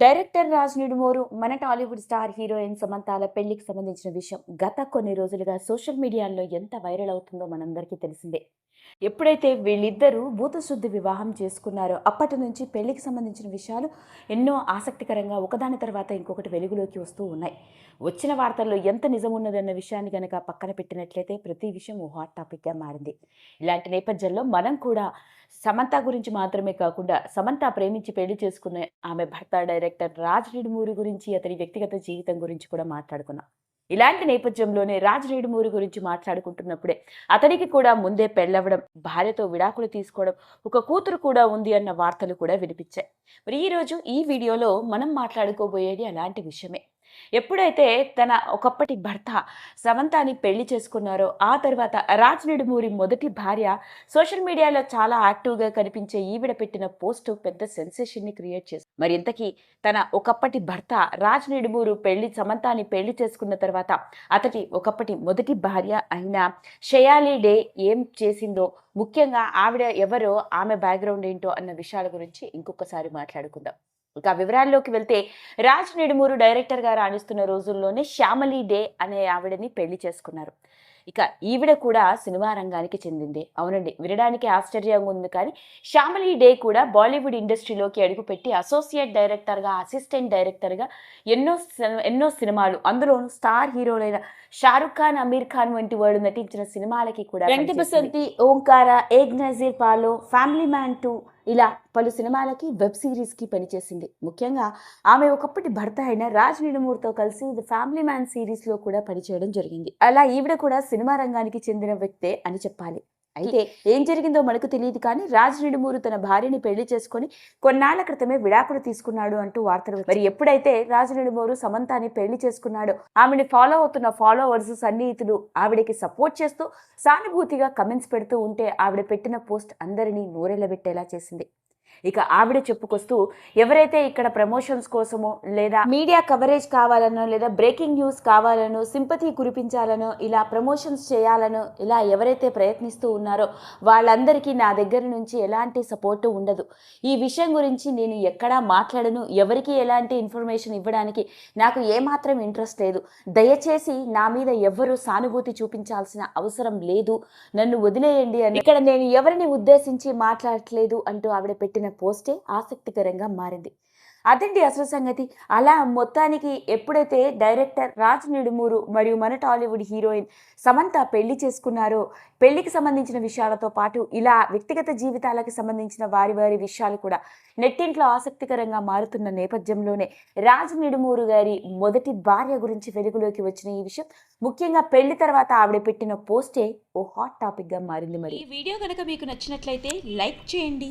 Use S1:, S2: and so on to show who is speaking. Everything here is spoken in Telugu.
S1: డైరెక్టర్ రాజ్ నిడుమోరు మన టాలీవుడ్ స్టార్ హీరోయిన్ సమంతాల పెళ్ళికి సంబంధించిన విషయం గత కొన్ని రోజులుగా సోషల్ మీడియాలో ఎంత వైరల్ అవుతుందో మనందరికీ తెలిసిందే. ఎప్పుడైతే వీళ్ళిద్దరూ భూతశుద్ధి వివాహం చేసుకున్నారో అప్పటి నుంచి పెళ్ళికి సంబంధించిన విషయాలు ఎన్నో ఆసక్తికరంగా ఒకదాని తర్వాత ఇంకొకటి వెలుగులోకి వస్తూ ఉన్నాయి. వచ్చిన వార్తల్లో ఎంత నిజం ఉన్నదన్న విషయాన్ని కనుక పక్కన పెట్టినట్లయితే ప్రతి విషయం హాట్ టాపిక్గా మారింది. ఇలాంటి నేపథ్యంలో మనం కూడా సమంత గురించి మాత్రమే కాకుండా సమంత ప్రేమించి పెళ్ళి చేసుకున్న ఆమె భర్త డైరెక్టర్ రాజ్ నిడుమూరి గురించి అతని వ్యక్తిగత జీవితం గురించి కూడా మాట్లాడుకున్నాం ఇలాంటి నేపథ్యంలోనే రాజ్ గురించి మాట్లాడుకుంటున్నప్పుడే అతనికి కూడా ముందే పెళ్ళవడం భార్యతో విడాకులు తీసుకోవడం ఒక కూతురు కూడా ఉంది అన్న వార్తలు కూడా వినిపించాయి. మరి ఈరోజు ఈ వీడియోలో మనం మాట్లాడుకోబోయేది అలాంటి విషయమే. ఎప్పుడైతే తన ఒకప్పటి భర్త సమంతాని పెళ్ళి చేసుకున్నారో ఆ తర్వాత రాజ్ నిడుమూరి మొదటి భార్య సోషల్ మీడియాలో చాలా యాక్టివ్గా కనిపించే ఈవిడ పెట్టిన పోస్టు పెద్ద సెన్సేషన్ని క్రియేట్ చేసింది. మరి ఇంతకీ తన ఒకప్పటి భర్త రాజ్ నిడుమూరు పెళ్ళి సమంతాని పెళ్ళి చేసుకున్న తర్వాత అతడి ఒకప్పటి మొదటి భార్య అయిన షయాలి డే ఏం చేసిందో ముఖ్యంగా ఆవిడ ఎవరో ఆమె బ్యాక్గ్రౌండ్ ఏంటో అన్న విషయాల గురించి ఇంకొకసారి మాట్లాడుకుందాం. ఇక వివరాల్లోకి వెళ్తే రాజ్ నిడుమూరు డైరెక్టర్గా రాణిస్తున్న రోజుల్లోనే శ్యామలి డే అనే ఆవిడని పెళ్ళి చేసుకున్నారు. ఇక ఈవిడ కూడా సినిమా రంగానికి చెందిందే. అవునండి వినడానికి ఆశ్చర్యంగా ఉంది కానీ శ్యామలి డే కూడా బాలీవుడ్ ఇండస్ట్రీలోకి అడుగుపెట్టి అసోసియేట్ డైరెక్టర్గా అసిస్టెంట్ డైరెక్టర్గా ఎన్నో ఎన్నో సినిమాలు అందులోనూ స్టార్ హీరోలైన షారుఖ్ ఖాన్ అమీర్ ఖాన్ వంటి వాడు నటించిన సినిమాలకి కూడా వెంకట బసంతి ఓంకార ఏగ్ నజీర్ పాలో ఫ్యామిలీ మ్యాన్ టూ ఇలా పలు సినిమాలకి వెబ్ సిరీస్కి పనిచేసింది. ముఖ్యంగా ఆమె ఒకప్పటి భర్త అయిన రాజ్ నీడమూర్తో కలిసి ది ఫ్యామిలీ మ్యాన్ సిరీస్లో కూడా పనిచేయడం జరిగింది. అలా ఈవిడ కూడా సినిమా రంగానికి చెందిన వ్యక్తే అని చెప్పాలి. అయితే ఏం జరిగిందో మనకు తెలియదు కానీ రాజ్ నిడుమూరు తన భార్యని పెళ్ళి చేసుకొని కొన్నాళ్ళ క్రితమే విడాకులు తీసుకున్నాడు అంటూ వార్తలు మరి ఎప్పుడైతే రాజు నిడుమూరు సమంతాని పెళ్ళి చేసుకున్నాడో ఆమెని ఫాలో అవుతున్న ఫాలోవర్స్ సన్నిహితులు ఆవిడకి సపోర్ట్ చేస్తూ సానుభూతిగా కమెంట్స్ పెడుతూ ఉంటే ఆవిడ పెట్టిన పోస్ట్ అందరినీ నోరెళ్ళబెట్టేలా చేసింది. ఇక ఆవిడ చెప్పుకొస్తూ ఎవరైతే ఇక్కడ ప్రమోషన్స్ కోసమో లేదా మీడియా కవరేజ్ కావాలనో లేదా బ్రేకింగ్ న్యూస్ కావాలనో సింపతి కురిపించాలనో ఇలా ప్రమోషన్స్ చేయాలనో ఇలా ఎవరైతే ప్రయత్నిస్తూ ఉన్నారో వాళ్ళందరికీ నా దగ్గర నుంచి ఎలాంటి సపోర్టు ఉండదు. ఈ విషయం గురించి నేను ఎక్కడా మాట్లాడను. ఎవరికి ఎలాంటి ఇన్ఫర్మేషన్ ఇవ్వడానికి నాకు ఏమాత్రం ఇంట్రెస్ట్ లేదు. దయచేసి నా మీద ఎవ్వరూ సానుభూతి చూపించాల్సిన అవసరం లేదు. నన్ను వదిలేయండి అని. ఇక్కడ నేను ఎవరిని ఉద్దేశించి మాట్లాడట్లేదు అంటూ ఆవిడ పెట్టిన పోస్టే ఆసక్తికరంగా మారింది. అదండి అసలు సంగతి. అలా మొత్తానికి ఎప్పుడైతే డైరెక్టర్ రాజ్ నిడుమూరు మరియు మన టాలీవుడ్ హీరోయిన్ సమంత పెళ్ళి చేసుకున్నారో పెళ్ళికి సంబంధించిన విషయాలతో పాటు ఇలా వ్యక్తిగత జీవితాలకు సంబంధించిన వారి వారి విషయాలు కూడా నెట్టింట్లో ఆసక్తికరంగా మారుతున్న నేపథ్యంలోనే రాజ్ నిడుమూరు గారి మొదటి భార్య గురించి వెలుగులోకి వచ్చిన ఈ విషయం ముఖ్యంగా పెళ్ళి తర్వాత ఆవిడ పెట్టిన పోస్టే ఓ హాట్ టాపిక్గా మారింది మరి.
S2: ఈ వీడియో కనుక మీకు నచ్చినట్లయితే లైక్ చేయండి.